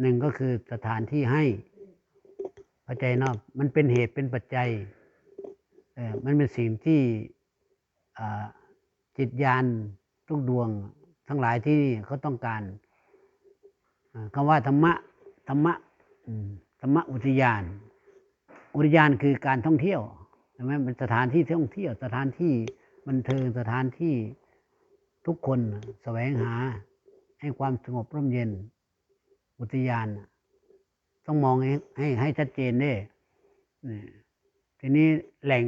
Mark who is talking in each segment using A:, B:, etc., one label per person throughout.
A: หนึ่งก็คือสถานที่ให้เข้าใจเนาะมันเป็นเหตุเป็นปัจจัยเออมันเป็นสิ่งที่จิตญาณทุกดวงทั้งหลายที่เขาต้องการคำว่าธรรมะธรรมะธรรมะอุทยาน อุทยานคือการท่องเที่ยวใช่ไหมเป็นสถานที่ท่องเที่ยว สถานที่บันเทิงสถานที่ทุกคนแสวงหาให้ความสงบร่มเย็น อุทยานต้องมองให้ให้ให้ชัดเจนด้นี่ทีนี้แหล่ง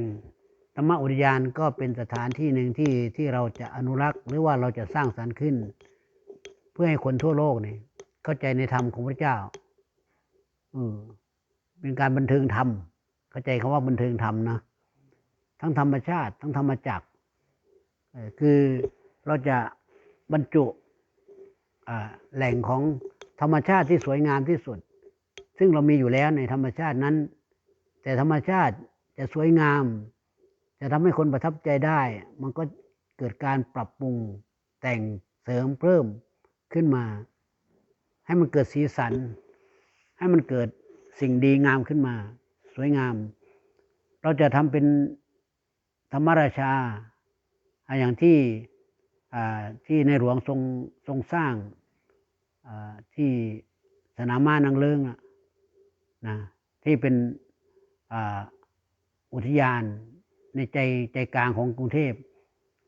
A: ธรรมอุทยานก็เป็นสถานที่หนึ่งที่ที่เราจะอนุรักษ์ หรือว่าเราจะสร้างสรรค์ขึ้น เพื่อให้คนทั่วโลกนี่เข้าใจในธรรมของพระเจ้าอืมเป็นการบันเทิงธรรมเข้าใจคำว่าบันเทิงธรรมนะทั้งธรรมชาติ ทั้งธรรมจักรคือเราจะบรรจุแหล่งของ ธรรมชาติที่สวยงามที่สุด ซึ่งเรามีอยู่แล้วในธรรมชาตินั้น แต่ธรรมชาติจะสวยงาม จะทำให้คนประทับใจได้ มันก็เกิดการปรับปรุงแต่งเสริมเพิ่มขึ้นมา ให้มันเกิดสีสัน ให้มันเกิดสิ่งดีงามขึ้นมา สวยงาม เราจะทำเป็นธรรมราชาอ่าอย่างที่ที่ในหลวงทรงทรงสร้าง ที่สนามม้านางเลิงนะที่เป็นอุทยานในใจใจกลางของกรุงเทพ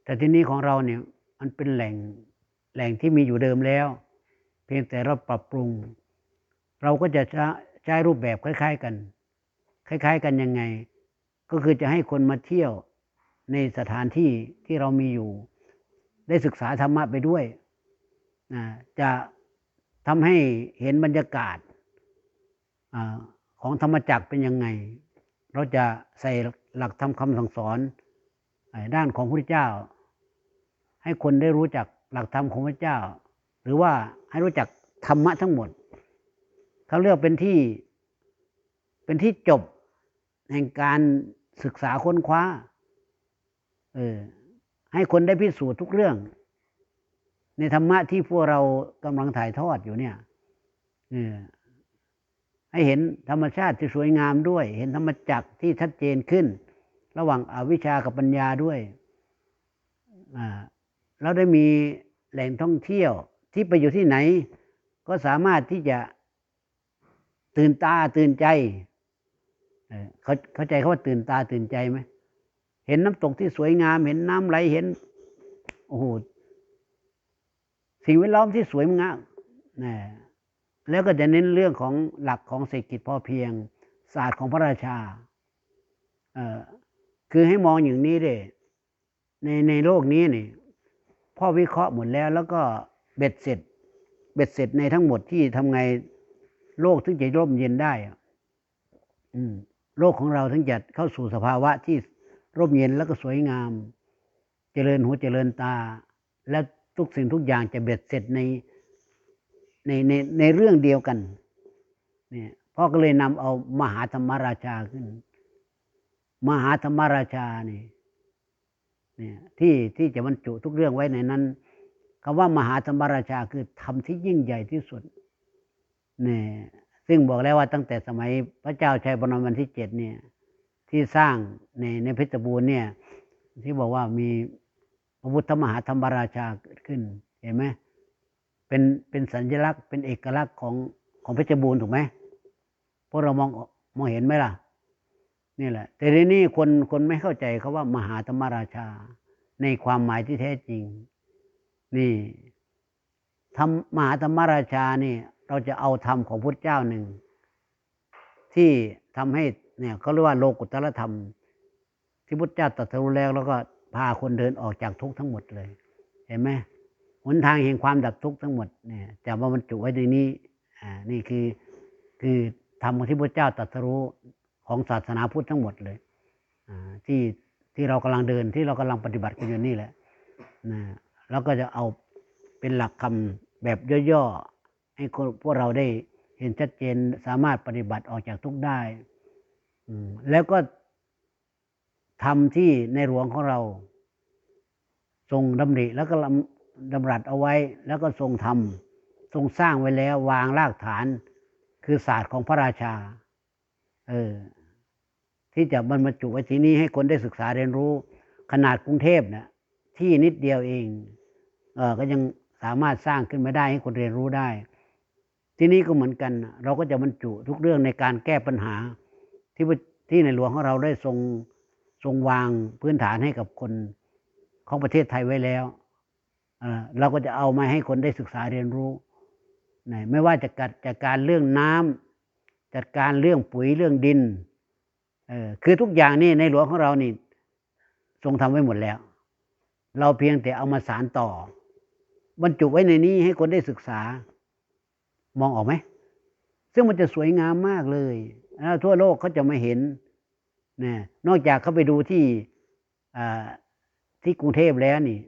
A: แต่ที่นี้ของเราเนี่ยมันเป็นแหล่งแหล่งที่มีอยู่เดิมแล้ว เพียงแต่เราปรับปรุง เราก็จะใช้ใช้รูปแบบคล้าย ๆกัน คล้าย ๆ กันยังไง ก็คือจะให้คนมาเที่ยวในสถานที่ที่เรามีอยู่ ได้ศึกษาธรรมะไปด้วยนะจะ ทำให้เห็นบรรยากาศอของธรรมจักรเป็นยังไง เราจะใส่หลักธรรมคำสั่งสอนด้านของพระเจ้า ให้คนได้รู้จักหลักธรรมของพระเจ้า หรือว่าให้รู้จักธรรมะทั้งหมด เขาเรียกเป็นที่เป็นที่จบแห่งการศึกษาค้นคว้าเออให้คนได้พิสูจน์ทุกเรื่อง ในธรรมะที่พวกเรากำลังถ่ายทอดอยู่เนี่ยอให้เห็นธรรมชาติที่สวยงามด้วย เห็นธรรมจักรที่ชัดเจนขึ้น ระหว่างอวิชชากับปัญญาด้วยอ่าเราได้มีแหล่งท่องเที่ยวที่ไปอยู่ที่ไหน ก็สามารถที่จะตื่นตาตื่นใจเออเขาเข้าใจเขาว่าตื่นตาตื่นใจไหมเห็นน้ำตกที่สวยงาม เห็นน้ำไหลเห็น โอ้โห สิ่งแวดล้อมที่สวยงามนะแล้วก็จะเน้นเรื่องของหลักของเศรษฐกิจพอเพียง ศาสตร์ของพระราชาเอ่อคือให้มองอย่างนี้เด้ในในโลกนี้นี่พ่อวิเคราะห์หมดแล้ว แล้วก็เบ็ดเสร็จ เบ็ดเสร็จในทั้งหมดที่ทำไงโลกถึงจะร่มเย็นได้อืมโลกของเราถึงจะเข้าสู่สภาวะที่ร่มเย็นแล้วก็สวยงาม เจริญหูเจริญตา แล้ว ทุกสิ่งทุกอย่างจะเบ็ดเสร็จในในในในเรื่องเดียวกันเนี่ยพ่อก็เลยนำเอามหาธรรมราชาขึ้น มหาธรรมราชานี่เนี่ยที่ที่จะบรรจุทุกเรื่องไว้ในนั้นคำว่ามหาธรรมราชาคือธรรมที่ยิ่งใหญ่ที่สุดเนี่ยซึ่งบอกแล้วว่าตั้งแต่สมัยพระเจ้าชัยบรมันที่เจ็ดเนี่ยที่สร้างในในเพชรบูรณ์เนี่ย ที่บอกว่ามี ระพุทธมหาธรรมราชาเกิดขึ้น เห็นไหมเป็นเป็นสัญลักษณ์เป็นเอกลักษณ์ของของเพชรบูรณ์ถูกไหมพวกเรามองมองเห็นไหมล่ะ นี่แหละ แต่ทีนี้คนคนไม่เข้าใจเขาว่ามหาธรรมราชา ในความหมายที่แท้จริง นี่ธรรมหาธรรมราชานี่ เราจะเอาธรรมของพุทธเจ้าหนึ่ง ที่ทำให้เนี่ยเขาเรียกว่าโลกุตตรธรรม ที่พุทธเจ้าตรัสรู้แล้วแล้วก็าคนเดินออกจากทุกข์ทั้งหมดเลย เห็นไหมหนทางแห่งความดับทุกข์ทั้งหมดเนี่ยจะมาบรรจุไว้ในนี้อ่านี่คือคือธรรมที่พระเจ้าตรัสรู้ของศาสนาพุทธทั้งหมดเลยอ่าที่ที่เรากำลังเดินที่เรากำลังปฏิบัติกันอยู่นี่แหละนะแล้วก็จะเอาเป็นหลักคำแบบย่อๆให้คนพวกเราได้เห็นชัดเจนสามารถปฏิบัติออกจากทุกข์ได้อืมแล้วก็ ทำที่ในหลวงของเรา ทรงดำริแล้วก็ดำรัสเอาไว้ แล้วก็ทรงทำทรงสร้างไว้แล้ว วางรากฐาน คือศาสตร์ของพระราชา เออ ที่จะบรรจุไว้ที่นี้ให้คนได้ศึกษาเรียนรู้ ขนาดกรุงเทพเนี่ยที่นิดเดียวเอง เออก็ยังสามารถสร้างขึ้นมาได้ให้คนเรียนรู้ได้ ที่นี้ก็เหมือนกัน เราก็จะบรรจุทุกเรื่องในการแก้ปัญหาที่ที่ในหลวงของเราได้ทรง ทรงวางพื้นฐานให้กับคนของประเทศไทยไว้แล้วเราก็จะเอามาให้คนได้ศึกษาเรียนรู้ไม่ว่าจะกัดจัดการเรื่องน้ำจัดการเรื่องปุ๋ยเรื่องดินคือทุกอย่างนี่ในหลวงของเรานี่ทรงทำไว้หมดแล้ว เราเพียงแต่เอามาสารต่อ บรรจุไว้ในนี้ให้คนได้ศึกษา มองออกไหม ซึ่งมันจะสวยงามมากเลย ทั่วโลกเขาจะม่เห็น นะนอกจากเขาไปดูที่ที่กรุงเทพแล้วนี่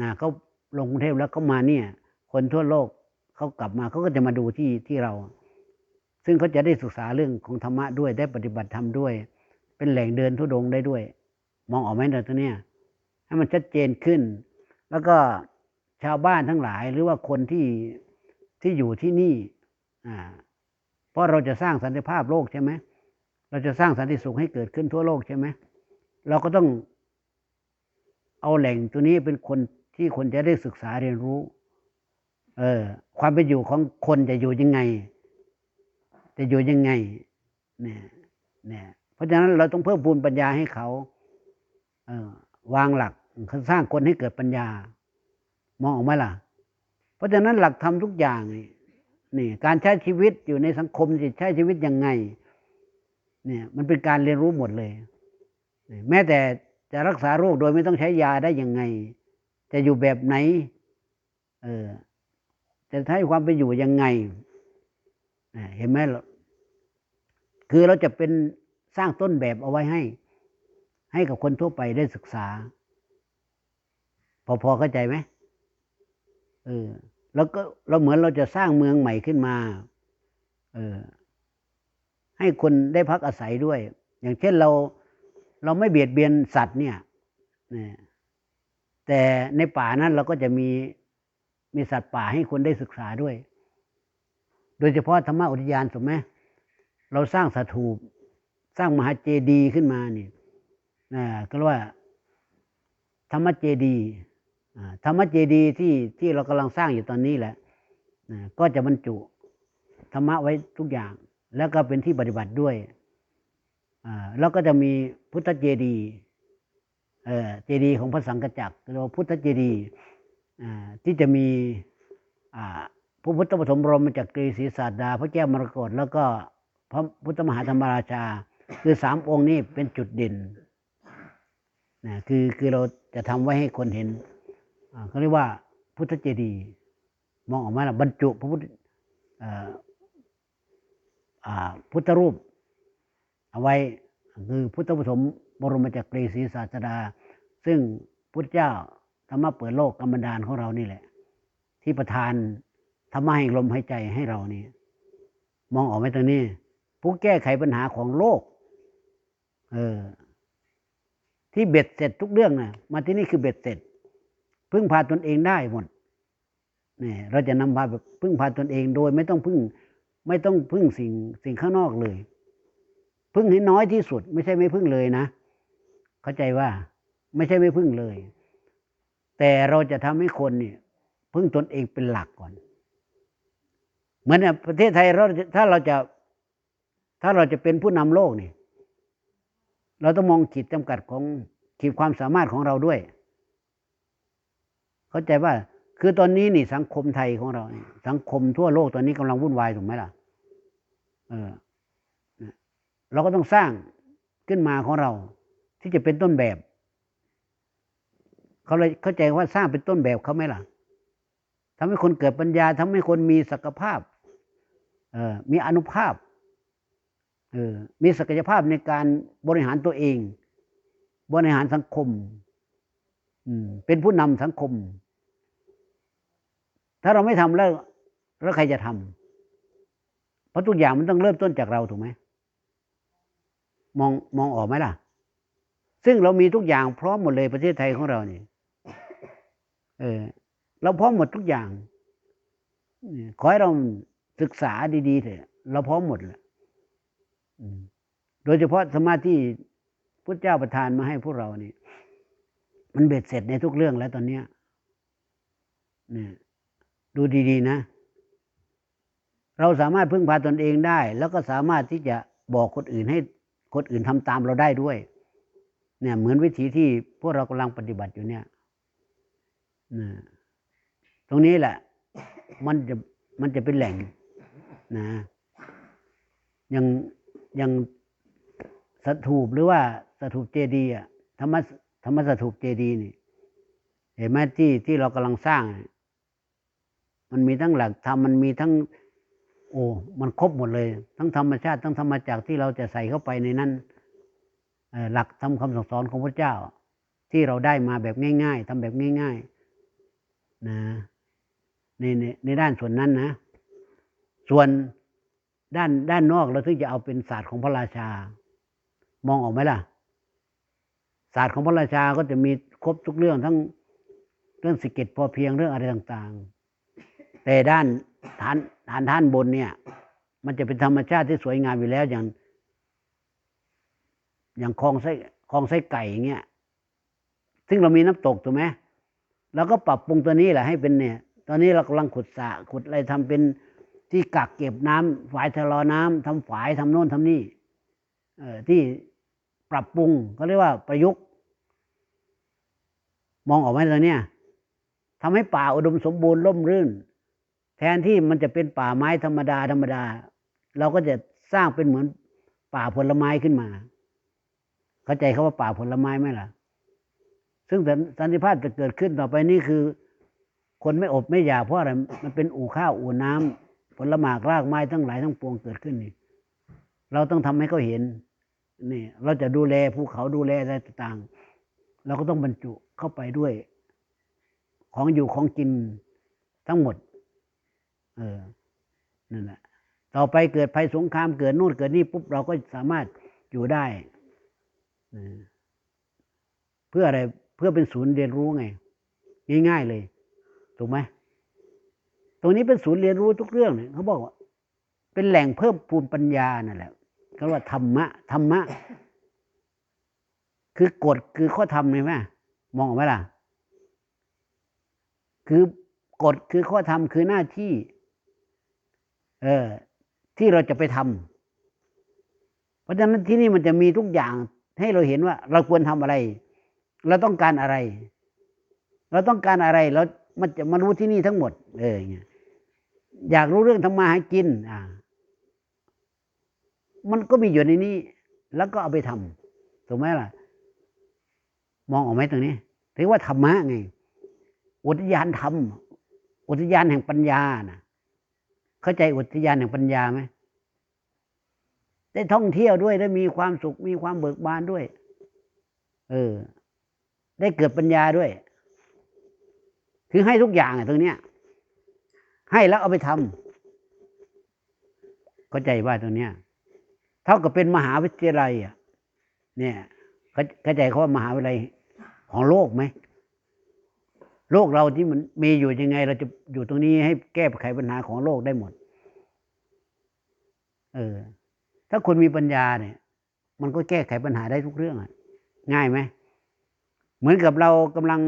A: นะเขาลงกรุงเทพแล้วเขามาเนี่ย คนทั่วโลกเขากลับมาเขาก็จะมาดูที่ที่เรา ซึ่งเขาจะได้ศึกษาเรื่องของธรรมะด้วยได้ปฏิบัติธรรมด้วย เป็นแหล่งเดินทุดงค์ได้ด้วย มองออกไหมเนี่ยตัวเนี้ยให้มันชัดเจนขึ้น แล้วก็ชาวบ้านทั้งหลายหรือว่าคนที่ที่อยู่ที่นี่ อ่า เพราะเราจะสร้างสันติภาพโลกใช่ไหม เราจะสร้างสันติสุขให้เกิดขึ้นทั่วโลกใช่ไหมเราก็ต้องเอาแหล่งตัวนี้เป็นคนที่คนจะได้ศึกษาเรียนรู้ เออ ความเป็นอยู่ของคนจะอยู่ยังไง จะอยู่ยังไง เนี่ยเนี่ยเพราะฉะนั้นเราต้องเพิ่มพูนปัญญาให้เขา เออ วางหลักสร้างคนให้เกิดปัญญา มองออกไหมล่ะ เพราะฉะนั้นหลักธรรมทุกอย่างนี่ การใช้ชีวิตอยู่ในสังคมจะใช้ชีวิตยังไง เนี่ยมันเป็นการเรียนรู้หมดเลย แม้แต่จะรักษาโรคโดยไม่ต้องใช้ยาได้ยังไง จะอยู่แบบไหน เออจะใช้ความเป็นอยู่ยังไงเห็นไหมล่ะคือเราจะเป็นสร้างต้นแบบเอาไว้ให้ ให้กับคนทั่วไปได้ศึกษา พอพอเข้าใจไหมเออ แล้วก็เราเหมือนเราจะสร้างเมืองใหม่ขึ้นมา เออ ให้คนได้พักอาศัยด้วย อย่างเช่นเราเราไม่เบียดเบียนสัตว์เนี่ยแต่ในป่านั้นเราก็จะมีมีสัตว์ป่าให้คนได้ศึกษาด้วย โดยเฉพาะธรรมอุทยานสมไหมเราสร้างสถูปสร้างมหาเจดีย์ขึ้นมานี่นะก็เรียกว่า ธรรมเจดีย์ธรรมเจดีย์ที่ที่เรากำลังสร้างอยู่ตอนนี้แหละก็จะบรรจุธรรมะไว้ทุกอย่าง แล้วก็เป็นที่ปฏิบัติด้วยอ่าแล้วก็จะมีพุทธเจดีย์เจดีย์ของพระสังฆจักรหรือว่าพุทธเจดีย์ที่จะมีพระพุทธปฐมบรมจักรีศรีศาสดา พระแก้วมรกตแล้วก็พระพุทธมหาธรรมราชา คือสามองค์นี้เป็นจุดเด่นนะคือคือเราจะทำไว้ให้คนเห็นเขาเรียกว่าพุทธเจดีย์มองออกมาละบรรจุพระพุทธ พุทธรูป เอาไว้คือพุทธปฐมบรมจักรีศรีศาสดา ซึ่งพุทธเจ้าธรรมะเปิดโลกกรรมดานของเรานี่แหละ ที่ประทานธรรมะแห่งลมหายใจให้เรานี่ มองออกไหมตรงนี้ ผู้แก้ไขปัญหาของโลก เออ ที่เบ็ดเสร็จทุกเรื่องนะมาที่นี่คือเบ็ดเสร็จ พึ่งพาตนเองได้หมดเนี่ยเราจะนำพาแบบพึ่งพาตนเองโดยไม่ต้องพึ่ง ไม่ต้องพึ่งสิ่งสิ่งข้างนอกเลย พึ่งให้น้อยที่สุด ไม่ใช่ไม่พึ่งเลยนะ เข้าใจว่า ไม่ใช่ไม่พึ่งเลย แต่เราจะทำให้คนเนี่ย พึ่งตนเองเป็นหลักก่อน เหมือนเนี่ยประเทศไทยเราถ้าเราจะ ถ้าเราจะเป็นผู้นำโลกนี่เราต้องมองขีดจำกัดของขีดความสามารถของเราด้วย เข้าใจว่า คือตอนนี้นี่สังคมไทยของเรานี่สังคมทั่วโลกตอนนี้กำลังวุ่นวายถูกไหมล่ะ เออเราก็ต้องสร้างขึ้นมาของเรา ที่จะเป็นต้นแบบ เขาเลยเข้าใจว่าสร้างเป็นต้นแบบเขาไหมล่ะทำให้คนเกิดปัญญาทำให้คนมีศักยภาพ เออมีอนุภาพ เออมีศักยภาพในการบริหารตัวเอง บริหารสังคม อืมเป็นผู้นำสังคม ถ้าเราไม่ทำแล้ว แล้วใครจะทำเพราะทุกอย่างมันต้องเริ่มต้นจากเราถูกไหมมองมองออกไหมล่ะ ซึ่งเรามีทุกอย่างพร้อมหมดเลยประเทศไทยของเราเนี่เออ เราพร้อมหมดทุกอย่างนี่ขอให้เราศึกษาดีๆเถอะเราพร้อมหมดแหละโดยเฉพาะสมาธิพระเจ้าประทานมาให้พวกเรานี่ มันเบ็ดเสร็จในทุกเรื่องแล้วตอนเนี้ยเนี่ย ดูดีๆนะ เราสามารถพึ่งพาตนเองได้ แล้วก็สามารถที่จะบอกคนอื่นให้คนอื่นทำตามเราได้ด้วย เนี่ย เหมือนวิธีที่พวกเรากำลังปฏิบัติอยู่เนี่ยนะตรงนี้แหละ มันจะมันจะเป็นแหล่งนะอย่างอย่างสถูปหรือว่าสถูปเจดีย์อะธรรมะธรรมสถูปเจดีย์นี่ เห็นไหมที่ที่เรากำลังสร้างอะ มันมีทั้งหลักธรรมมันมีทั้ง โอ้มันครบหมดเลย ทั้งธรรมชาติทั้งธรรมจักรที่เราจะใส่เข้าไปในนั้นหลักธรรมคำสั่งสอนของพระเจ้า ที่เราได้มาแบบง่าย ๆทำแบบง่าย ๆ นะในในในด้านส่วนนั้นนะ ส่วนด้านด้านนอกเราถึงจะเอาเป็นศาสตร์ของพระราชา มองออกไหมล่ะ ศาสตร์ของพระราชาก็จะมีครบทุกเรื่องทั้งเรื่องสิกเกตพอเพียงเรื่องอะไรต่าง ๆ แต่ด้านฐานฐานท่านบนเนี่ย มันจะเป็นธรรมชาติที่สวยงามอยู่แล้วอย่าง อย่างคลองไส้คลองไส้ไก่อย่างเงี้ยซึ่งเรามีน้ำตกถูกไหมเราก็ปรับปรุงตัวนี้แหละให้เป็นเนี่ย ตอนนี้เรากำลังขุดสระขุดอะไรทำเป็นที่กักเก็บน้ำฝายชะลอน้ำทำฝายทำโน่นทำนี่เอ่อที่ปรับปรุงก็เรียกว่าประยุกต์ มองออกไหมตอนเนี้ยทำให้ป่าอุดมสมบูรณ์ร่มรื่น แทนที่มันจะเป็นป่าไม้ธรรมดาธรรมดา เราก็จะสร้างเป็นเหมือนป่าผลไม้ขึ้นมา เข้าใจเขาว่าป่าผลไม้ไหมล่ะ ซึ่งสันติภาพจะเกิดขึ้นต่อไปนี่คือ คนไม่อบไม่อยากเพราะอะไรมันเป็นอู่ข้าวอู่น้ำผลหมากรากไม้ทั้งหลายทั้งปวงเกิดขึ้นนี่เราต้องทำให้เขาเห็นนี่เราจะดูแลภูเขาดูแลอะไรต่างๆ เราก็ต้องบรรจุเข้าไปด้วย ของอยู่ของกินทั้งหมด เออนั่นแหละต่อไปเกิดภัยสงครามเกิดนู่นเกิดนี่ปุ๊บเราก็สามารถอยู่ได้เพื่ออะไรเพื่อเป็นศูนย์เรียนรู้ไง ง่ายๆเลยถูกไหมตรงนี้เป็นศูนย์เรียนรู้ทุกเรื่องเนี่ยเขาบอกว่า เป็นแหล่งเพิ่มพูนปัญญานั่นแหละเขาว่าธรรมะธรรมะ คือกฎคือข้อธรรมเลยไหมมองออกไหมล่ะ คือกฎคือข้อธรรมคือหน้าที่ เออ ที่เราจะไปทำเพราะฉะนั้นที่นี่มันจะมีทุกอย่างให้เราเห็นว่า เราควรทำอะไร เราต้องการอะไร เราต้องการอะไรเรามันจะมารู้ที่นี่ทั้งหมด เออเงี้ยอยากรู้เรื่องทำมาหากิน อ่า มันก็มีอยู่ในนี้ แล้วก็เอาไปทำถูกไหมล่ะ มองออกไหมตรงนี้ถือว่าธรรมะไง อุทยานธรรม อุทยานแห่งปัญญานะ เข้าใจอุทยานแห่งปัญญาไหมได้ท่องเที่ยวด้วยได้มีความสุขมีความเบิกบานด้วย เออ ได้เกิดปัญญาด้วย คือให้ทุกอย่างอะตรงเนี้ย ให้แล้วเอาไปทำเข้าใจว่าตรงเนี้ย เท่ากับเป็นมหาวิทยาลัยอะ เนี่ยเข้าใจเขาว่ามหาวิทยาลัยของโลกไหม โลกเราที่มันมีอยู่ยังไง เราจะอยู่ตรงนี้ให้แก้ไขปัญหาของโลกได้หมด เออ ถ้าคนมีปัญญาเนี่ย มันก็แก้ไขปัญหาได้ทุกเรื่องอะง่ายไหมเหมือนกับเรากำลัง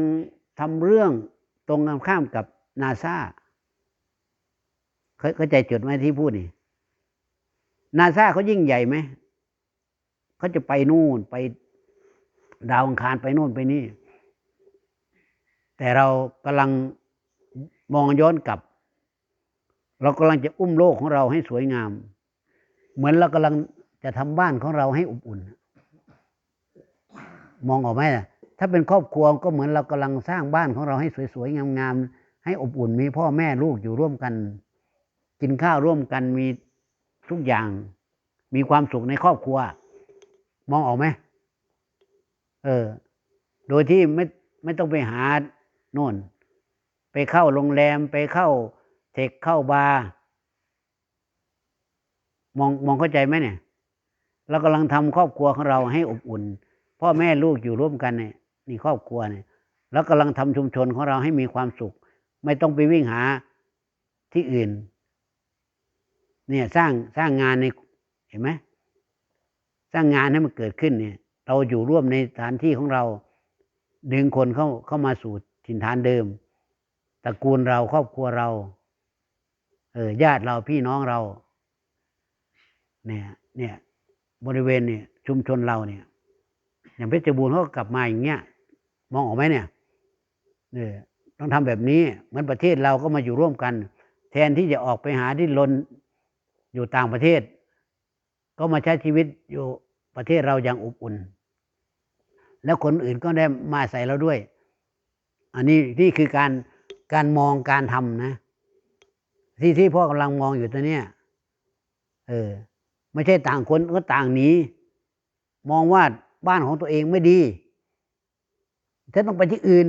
A: ทำเรื่องตรงกันข้ามกับนาซาเข้าใจจุดไหมที่พูดนี่นาซาเขายิ่งใหญ่ไหมเขาจะไปนู่นไปดาวอังคารไปนู่นไปนี่ แต่เรากำลังมองย้อนกลับ เรากำลังจะอุ้มโลกของเราให้สวยงาม เหมือนเรากำลังจะทำบ้านของเราให้อบอุ่น มองออกไหมล่ะถ้าเป็นครอบครัวก็เหมือนเรากำลังสร้างบ้านของเราให้สวยๆงามๆให้อบอุ่นมีพ่อแม่ลูกอยู่ร่วมกัน กินข้าวร่วมกันมีทุกอย่าง มีความสุขในครอบครัว มองออกไหมเออ โดยที่ไม่ไม่ต้องไปหา โน่น ไปเข้าโรงแรมไปเข้าเทคเข้าบาร์มองมองเข้าใจไหมเนี่ย เรากำลังทำครอบครัวของเราให้อบอุ่น พ่อแม่ลูกอยู่ร่วมกันเนี่ยนี่ครอบครัวเนี่ยแล้วกำลังทำชุมชนของเราให้มีความสุข ไม่ต้องไปวิ่งหาที่อื่น เนี่ยสร้างสร้างงานในเห็นไหมสร้างงานให้มันเกิดขึ้นเนี่ย เราอยู่ร่วมในสถานที่ของเรา ดึงคนเข้าเข้ามาสู่ ถิ่นฐานเดิมตระกูลเราครอบครัวเรา เออญาติเราพี่น้องเรา เนี่ย เนี่ย บริเวณเนี่ย ชุมชนเราเนี่ย อย่างเพชรบูรณ์เขากลับมาอย่างเงี้ยมองออกไหมเนี่ยเออต้องทำแบบนี้เหมือนประเทศเราก็มาอยู่ร่วมกัน แทนที่จะออกไปหาที่ลนอยู่ต่างประเทศ ก็มาใช้ชีวิตอยู่ประเทศเราอย่างอบอุ่น แล้วคนอื่นก็ได้มาใส่เราด้วย อันนี้นี่คือการการมองการทำนะ ที่ที่พ่อกำลังมองอยู่ตัวเนี้ยเออ ไม่ใช่ต่างคนก็ต่างหนีมองว่าบ้านของตัวเองไม่ดีฉันต้องไปที่อื่น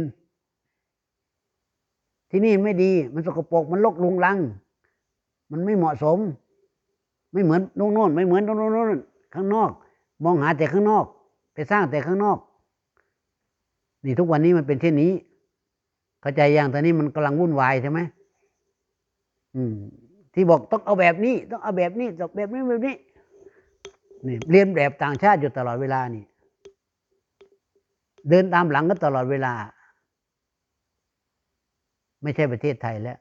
A: ที่นี่ไม่ดี มันสกปรกมันลกลุงลัง มันไม่เหมาะสม ไม่เหมือนโน่นโน่นไม่เหมือนโน่นโน่นโน่นข้างนอก มองหาแต่ข้างนอก ไปสร้างแต่ข้างนอก นี่ทุกวันนี้มันเป็นเช่นนี้ เข้าใจยังตอนนี้มันกำลังวุ่นวายใช่ไหมอืม ที่บอกต้องเอาแบบนี้ ต้องเอาแบบนี้ต้องแบบนี้แบบนี้นี่เรียนแบบต่างชาติอยู่ตลอดเวลานี่ เดินตามหลังก็ตลอดเวลา ไม่ใช่ประเทศไทยแล้ว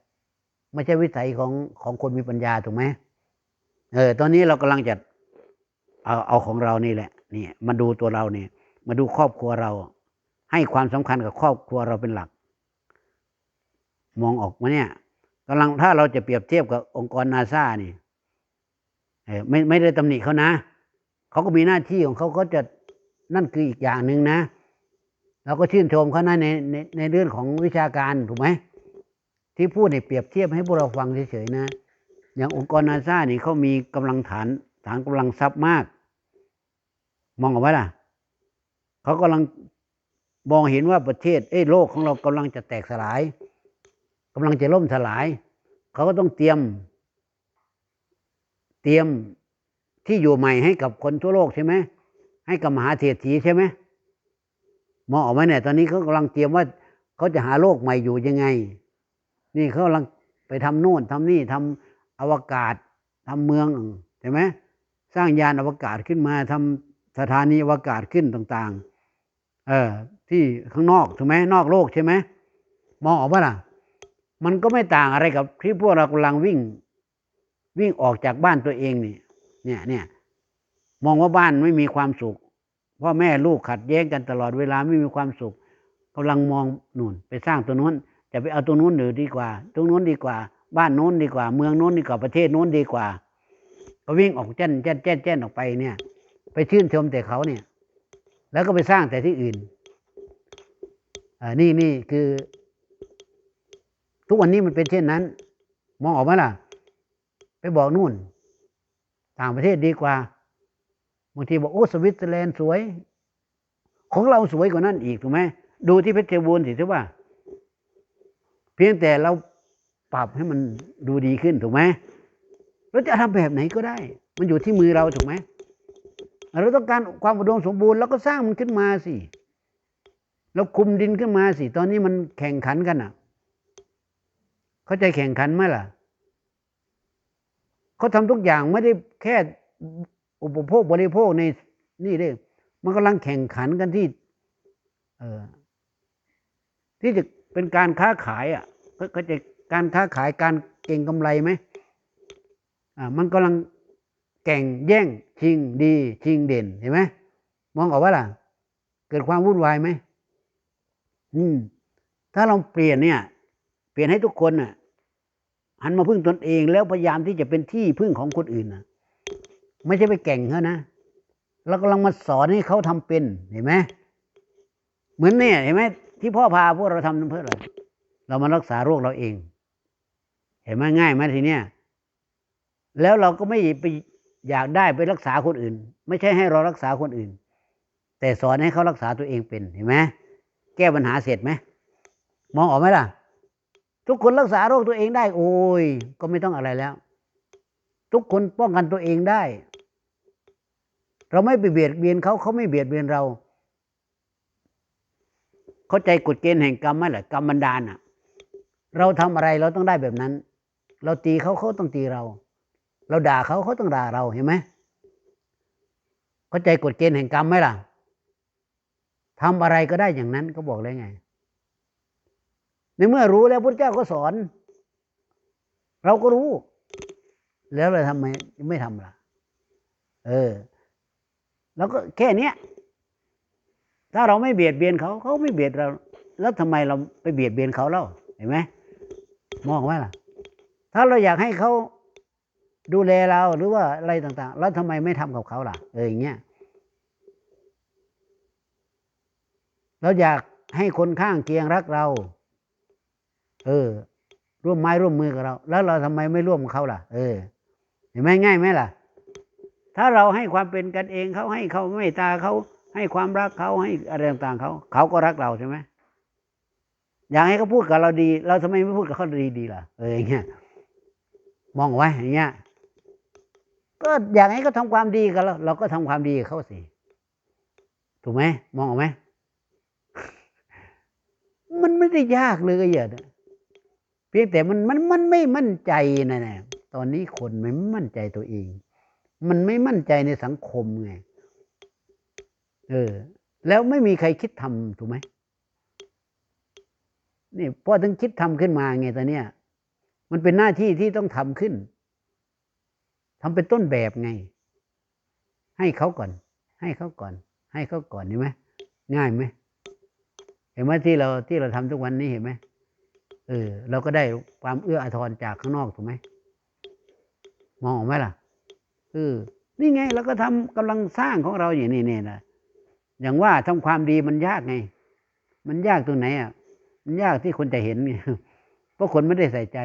A: ไม่ใช่วิสัยของของคนมีปัญญาถูกไหมเออ ตอนนี้เรากำลังจะเอาเอาของเรานี่แหละ นี่มาดูตัวเราเนี่ย มาดูครอบครัวเรา ให้ความสำคัญกับครอบครัวเราเป็นหลัก มองออกมาเนี่ยกำลังถ้าเราจะเปรียบเทียบกับองค์กรนาซานี่ไม่ไม่ได้ตำหนิเขานะ เขาก็มีหน้าที่ของเขาเขาจะนั่นคืออีกอย่างหนึ่งนะ เราก็ชื่นชมเขานะในในในเรื่องของวิชาการถูกไหมที่พูดเนี่ยเปรียบเทียบให้พวกเราฟังเฉยๆนะ อย่างองค์กรนาซานี่เขามีกำลังฐานฐานกำลังทรัพย์มาก มองออกไหมล่ะ เขากำลังมองเห็นว่าประเทศเอ้โลกของเรากำลังจะแตกสลาย กำลังจะล่มสลาย เขาก็ต้องเตรียม เตรียมที่อยู่ใหม่ให้กับคนทั่วโลกใช่ไหมให้กับมหาเศรษฐีใช่ไหมมองออกไหมเนี่ยตอนนี้เขากำลังเตรียมว่าเขาจะหาโลกใหม่อยู่ยังไง นี่เขากำลังไปทำโน่นทำนี่ทำอวกาศทำเมืองใช่ไหมสร้างยานอวกาศขึ้นมาทำสถานีอวกาศขึ้นต่าง ๆ เออที่ข้างนอกถูกไหมนอกโลกใช่ไหมมองออกปะล่ะ มันก็ไม่ต่างอะไรกับที่พวกเรากำลังวิ่ง วิ่งออกจากบ้านตัวเองนี่เนี่ยเนี่ยมองว่าบ้านไม่มีความสุขพ่อแม่ลูกขัดแย้งกันตลอดเวลาไม่มีความสุขกำลังมองนู่น ไปสร้างตัวนู้นจะไปเอาตัวนู้นหรือดีกว่าตรงนู้นดีกว่า บ้านโน้นดีกว่า เมืองโน้นดีกว่าประเทศโน้นดีกว่า ก็วิ่งออกเจ้นเจ้นเจ้นเจ้นออกไปเนี่ย ไปชื่นชมแต่เขาเนี่ย แล้วก็ไปสร้างแต่ที่อื่นอ่านี่นี่คือ ทุกวันนี้มันเป็นเช่นนั้น มองออกไหมล่ะ ไปบอกนู่น ต่างประเทศดีกว่าบางทีบอกโอ้สวิตเซอร์แลนด์สวย ของเราสวยกว่านั้นอีกถูกไหมดูที่เพชรบูรณ์สิใช่ป่ะเพียงแต่เราปรับให้มันดูดีขึ้นถูกไหมเราจะทำแบบไหนก็ได้ มันอยู่ที่มือเราถูกไหมเราต้องการความอุดมสมบูรณ์เราก็สร้างมันขึ้นมาสิเราคุมดินขึ้นมาสิ ตอนนี้มันแข่งขันกันอะ เขาใจแข่งขันไหมล่ะ เขาทำทุกอย่างไม่ได้แค่อุปโภคบริโภคในนี่ได้มันกำลังแข่งขันกันที่ เออที่จะเป็นการค้าขาย อะก็จะการค้าขายการเก่งกำไรไหมอ่า มันกำลังแข่งแย่ง ชิงดี ชิงเด่นเห็นไหมมองออกว่าล่ะ เกิดความวุ่นวายไหมอืม ถ้าเราเปลี่ยนเนี่ย เปลี่ยนให้ทุกคนน่ะหันมาพึ่งตนเองแล้วพยายามที่จะเป็นที่พึ่งของคนอื่นนะไม่ใช่ไปแก่งเขานะเรากำลังมาสอนให้เขาทำเป็นเห็นไหมเหมือนเนี่ยเห็นไหมที่พ่อพาพวกเราทำเพื่ออะไรเรามารักษาโรคเราเอง เห็นไหมง่ายไหมทีเนี้ยแล้วเราก็ไม่ไปอยากได้ไปรักษาคนอื่น ไม่ใช่ให้เรารักษาคนอื่น แต่สอนให้เขารักษาตัวเองเป็นเห็นไหมแก้ปัญหาเสร็จไหมมองออกไหมล่ะ ทุกคนรักษาโรคตัวเองได้ โอ้ย ก็ไม่ต้องอะไรแล้ว ทุกคนป้องกันตัวเองได้ เราไม่ไปเบียดเบียนเขาเขาไม่เบียดเบียนเรา เข้าใจกฎเกณฑ์แห่งกรรมไหมล่ะกรรมบันดาลอะ เราทำอะไรเราต้องได้แบบนั้น เราตีเขาเขาต้องตีเรา เราด่าเขาเขาต้องด่าเราเห็นไหมเข้าใจกฎเกณฑ์แห่งกรรมไหมล่ะทำอะไรก็ได้อย่างนั้นก็บอกเลยไง ในเมื่อรู้แล้วพระเจ้าก็สอน เราก็รู้ แล้วเราทำไมไม่ทำล่ะ เออ แล้วก็แค่เนี้ยถ้าเราไม่เบียดเบียนเขา เขาไม่เบียดเรา แล้วทำไมเราไปเบียดเบียนเขาเล่าเห็นไหมมองไว้ล่ะ ถ้าเราอยากให้เขาดูแลเราหรือว่าอะไรต่าง ๆ แล้วทำไมไม่ทำกับเขาล่ะ เอออย่างเงี้ยเราอยากให้คนข้างเคียงรักเรา เออ ร่วมไม้ร่วมมือกับเรา แล้วเราทำไมไม่ร่วมเขาล่ะ เออ เห็นไหมง่ายไหมล่ะ ถ้าเราให้ความเป็นกันเองเขาให้เขาไม่ตาเขาให้ความรักเขาให้อะไรต่างๆเขาเขาก็รักเราใช่ไหมอยากให้เขาพูดกับเราดี เราทำไมไม่พูดกับเขาดีดีล่ะเอออย่างเงี้ยมองไว้อย่างเงี้ยก็อยากให้เขาทำความดีกับเราเราก็ทำความดีกับเขาสิถูกไหมมองออกไหมมันไม่ได้ยากเลยอย่าเพียงแต่มันมันมันไม่มั่นใจนะเนี่ยตอนนี้คนไม่มั่นใจตัวเอง มันไม่มั่นใจในสังคมไง เออ แล้วไม่มีใครคิดทำถูกไหมนี่พอถึงคิดทำขึ้นมาไงตอนเนี้ย มันเป็นหน้าที่ที่ต้องทำขึ้นทำเป็นต้นแบบไง ให้เขาก่อน ให้เขาก่อน ให้เขาก่อนเห็นไหมง่ายไหมเห็นไหมที่เราที่เราทำทุกวันนี้เห็นไหม เออเราก็ได้ความเอื้ออาทรจากข้างนอกถูกไหมมองออกไหมล่ะเออนี่ไงเราก็ทำกำลังสร้างของเราอย่างนี้เนี่ยนะอย่างว่าทำความดีมันยากไง มันยากตรงไหนอะ มันยากที่คนจะเห็นไงเพราะคนไม่ได้ใส่ใจ